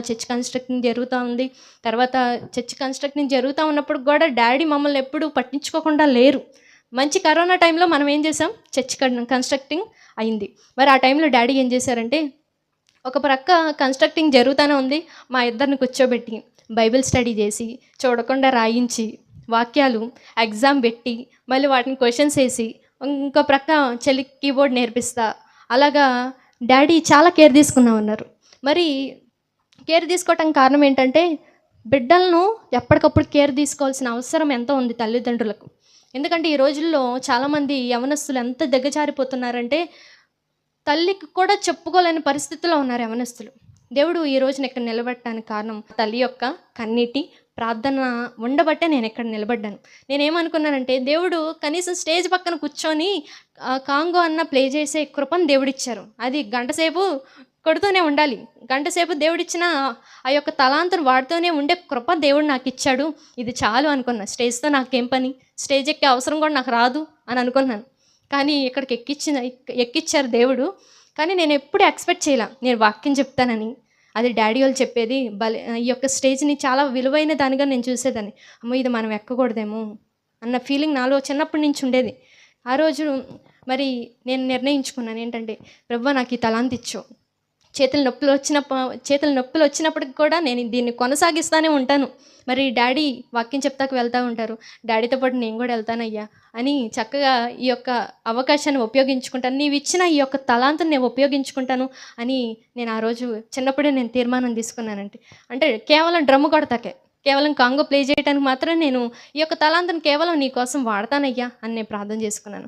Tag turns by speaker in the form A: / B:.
A: Church constructing జరుగుతూ ఉంది. తర్వాత చర్చ్ కన్స్ట్రక్టింగ్ జరుగుతూ ఉన్నప్పుడు కూడా డాడీ మమ్మల్ని ఎప్పుడు పట్టించుకోకుండా లేరు. మంచి కరోనా టైంలో మనం ఏం చేసాం చర్చ్ కన్స్ట్రక్టింగ్ అయింది. మరి ఆ టైంలో డాడీ ఏం చేశారంటే ఒక ప్రక్క కన్స్ట్రక్టింగ్ జరుగుతూనే ఉంది. మా ఇద్దరిని కూర్చోబెట్టి బైబిల్ స్టడీ చేసి చూడకుండా రాయించి వాక్యాలు ఎగ్జామ్ పెట్టి మళ్ళీ వాటిని క్వశ్చన్స్ వేసి ఇంకో ప్రక్క చెల్లి కీబోర్డ్ నేర్పిస్తా. అలాగా డాడీ చాలా కేర్ తీసుకున్నా ఉన్నారు మరి కేర్ తీసుకోవటం కారణం ఏంటంటే బిడ్డలను ఎప్పటికప్పుడు కేర్ తీసుకోవాల్సిన అవసరం ఎంతో ఉంది తల్లిదండ్రులకు. ఎందుకంటే ఈ రోజుల్లో చాలామంది యవనస్తులు ఎంత దిగజారిపోతున్నారంటే తల్లికి కూడా చెప్పుకోలేని పరిస్థితిలో ఉన్నారు యవనస్తులు. దేవుడు ఈ రోజున ఇక్కడ నిలబడటానికి కారణం తల్లి యొక్క కన్నీటి ప్రార్థన ఉండబట్టే నేను ఇక్కడ నిలబడ్డాను. నేనేమనుకున్నానంటే దేవుడు కనీసం స్టేజ్ పక్కన కూర్చొని కాంగో అన్న ప్లే చేసే కృపను దేవుడిచ్చారు. అది గంటసేపు కొడుతూనే ఉండాలి. గంట సేపు దేవుడిచ్చిన ఆ యొక్క తలాంతును వాడుతూనే ఉండే కృప దేవుడు నాకు ఇచ్చాడు ఇది చాలు అనుకున్నా. స్టేజ్తో నాకేం పని? స్టేజ్ ఎక్కే అవసరం కూడా నాకు రాదు అని అనుకున్నాను. కానీ ఇక్కడికి ఎక్కిచ్చిన ఎక్కిచ్చారు దేవుడు. కానీ నేను ఎప్పుడు ఎక్స్పెక్ట్ చేయలే. నేను వాక్యం చెప్తానని. అది డాడీ వాళ్ళు చెప్పేది. బలి ఈ యొక్క స్టేజ్ని చాలా విలువైన దానిగా నేను చూసేదాన్ని. అమ్మో ఇది మనం ఎక్కకూడదేమో అన్న ఫీలింగ్ నాలో చిన్నప్పటి నుంచి ఉండేది. ఆ రోజు మరి నేను నిర్ణయించుకున్నాను. ఏంటంటే ప్రభు నాకు ఈ తలాంతిచ్చు. చేతుల నొప్పులు వచ్చిన చేతుల నొప్పులు వచ్చినప్పటికి కూడా నేను దీన్ని కొనసాగిస్తూనే ఉంటాను. మరి డాడీ వాక్యం చెప్తాకు వెళ్తూ ఉంటారు. డాడీతో పాటు నేను కూడా వెళ్తానయ్యా అని చక్కగా ఈ యొక్క అవకాశాన్ని ఉపయోగించుకుంటాను. నీవు ఇచ్చిన ఈ యొక్క తలాంతుని నేను ఉపయోగించుకుంటాను అని నేను ఆ రోజు చిన్నప్పుడే నేను తీర్మానం తీసుకున్నానంటే. అంటే కేవలం డ్రమ్ము కొడతాకే. కేవలం కాంగో ప్లే చేయడానికి మాత్రం నేను ఈ యొక్క తలాంతను కేవలం నీ కోసం వాడతానయ్యా అని నేను ప్రార్థన చేసుకున్నాను.